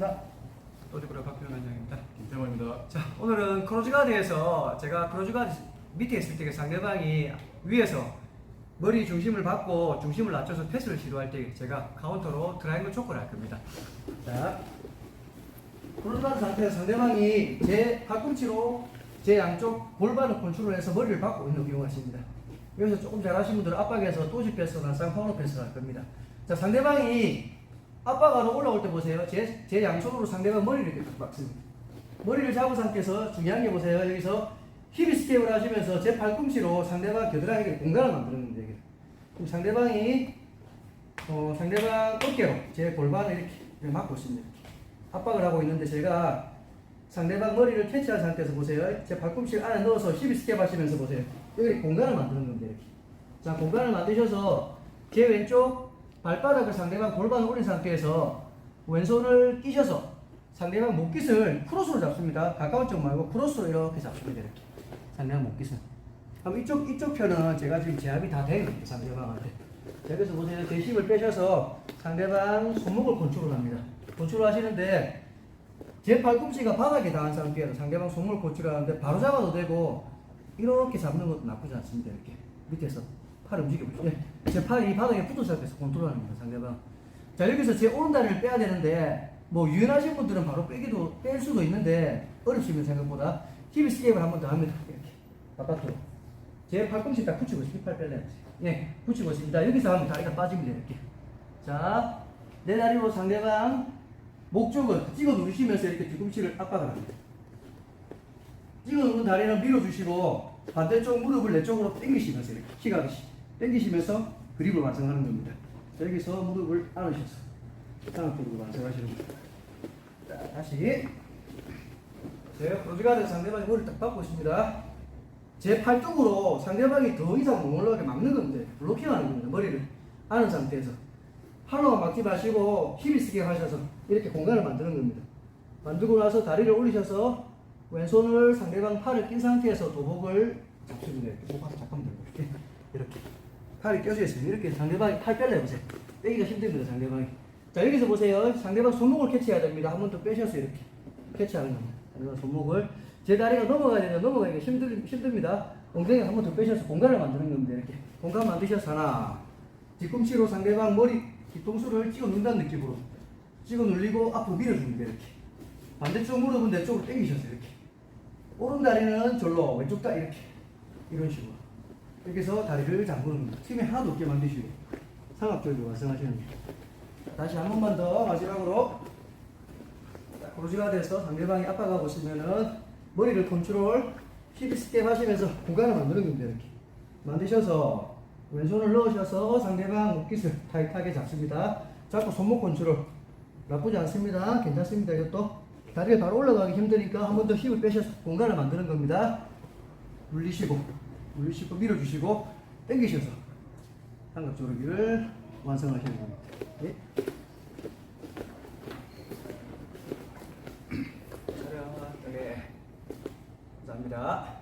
반갑습니다. 또지구라 박규현 원장입니다. 김태만입니다. 자, 오늘은 크로즈가드에서 제가 크로즈가드 밑에 있을 때 상대방이 위에서 머리 중심을 받고 중심을 낮춰서 패스를 시도할 때 제가 카운터로 트라이앵글 초크를 할 겁니다. 자, 크로즈가드 상태에서 상대방이 제 팔꿈치로 제 양쪽 골반을 컨트롤 해서 머리를 받고 있는 이용하십니다. 여기서 조금 잘하신 분들은 압박에서 또지 패스나 쌍파운드 패스를 할 겁니다. 자, 상대방이 압박하러 올라올 때 보세요. 제, 제 양손으로 상대방 머리를 이렇게 막습니다. 머리를 잡은 상태에서 중요한 게 보세요. 여기서 힙 스텝을 하시면서 제 팔꿈치로 상대방 겨드랑이에 공간을. 이게. 그럼 상대방이 어, 상대방 어깨로 제 골반을 이렇게, 막고 있습니다. 압박을 하고 있는데 제가 상대방 머리를 캐치한 상태에서 보세요. 제 팔꿈치를 안에 넣어서 힙 스텝 하시면서 보세요. 여기 공간을 만드는 겁니다. 이렇게. 자, 공간을 만드셔서 제 왼쪽 발바닥을 상대방 골반을 올린 상태에서 왼손을 끼셔서 상대방 목깃을 크로스로 잡습니다. 가까운 쪽 말고 크로스로 이렇게 잡습니다. 이렇게. 상대방 목깃을. 그럼 이쪽 이쪽 편은 제가 지금 제압이 다된 겁니다. 상대방한테. 자, 여기서 보세요. 제 힘을 빼셔서 상대방 손목을 컨트롤합니다. 컨트롤하시는데 제 팔꿈치가 바닥에 닿은 상태에서 상대방 손목을 컨트롤하는데 바로 잡아도 되고 이렇게 잡는 것도 나쁘지 않습니다. 이렇게 밑에서 팔을 움직여보시죠. 예. 제 팔이 바닥에 붙은 상태에서 컨트롤합니다. 상대방. 자 여기서 제 오른다리를 빼야 되는데 뭐 유연하신 분들은 바로 빼기도 뺄 수도 있는데 어렵습니다 생각보다 힙 스텝을 한 번 더 합니다. 이렇게 바깥으로. 제 팔꿈치 딱 붙이고 있어요. 힙팔 뺄래요. 예, 붙이고 있습니다. 여기서 하면 다리가 빠집니다. 이렇게. 자, 내 다리로 상대방 목 쪽을 찍어 누르시면서 이렇게 뒤꿈치를 압박을 합니다. 찍어 누른 다리는 밀어주시고 반대쪽 무릎을 내 쪽으로 당기시면서 이렇게 킥하듯이 당기시면서 그립을 완성하는 겁니다. 자, 여기서 무릎을 안으셔서 상악적으로 완성하시는 겁니다. 자, 다시 제가 프로즈가드 상대방이 머리를 딱 받고 있습니다. 제 팔 쪽으로 상대방이 더 이상 못 올라가게 막는 겁니다. 블로킹하는 겁니다. 머리를 안은 상태에서. 팔로만 막지 마시고 힘이 쓰게 하셔서 이렇게 공간을 만드는 겁니다. 만들고 나서 다리를 올리셔서 왼손을 상대방 팔을 낀 상태에서 도복을 잡습니다. 이렇게 목 잠깐 들고 이렇게 이렇게 팔이 껴져 있습니다. 이렇게 상대방이 팔 뺄래 보세요. 빼기가 힘듭니다. 상대방이. 자 여기서 보세요. 상대방 손목을 캐치해야 됩니다. 한 번 더 빼셔서 이렇게 캐치하는 겁니다. 손목을 제 다리가 넘어가야 되는데 넘어가기가 힘들, 힘듭니다. 엉덩이 한 번 더 빼셔서 공간을 만드는 겁니다. 이렇게 공간 만드셔서 하나 뒤꿈치로 상대방 머리 뒤통수를 찍어 누른다는 느낌으로 찍어 눌리고 앞으로 밀어줍니다. 이렇게 반대쪽 무릎은 내 쪽으로 당기셔서 이렇게 오른 다리는 절로 왼쪽 다리 이렇게 이런 식으로 해서 다리를 잠그는 겁니다. 하나도 없게 만드시고 상압적으로 완성하시는 겁니다. 자, 다시 한 번만 더 마지막으로 자, 크로즈가 돼서 상대방이 압박하고 있으면은 머리를 컨트롤 힙 스텝 하시면서 공간을 만드는 겁니다. 이렇게 만드셔서 왼손을 넣으셔서 상대방 목깃을 타이트하게 잡습니다. 잡고 손목 컨트롤 나쁘지 않습니다. 괜찮습니다. 이것도 다리가 바로 올라가기 힘드니까 한 번 더 힘을 빼셔서 공간을 만드는 겁니다. 물리시고 물리시고 밀어주시고 당기셔서 삼각 조르기를 완성하시는 겁니다. 예. 촬영 네. 감사합니다.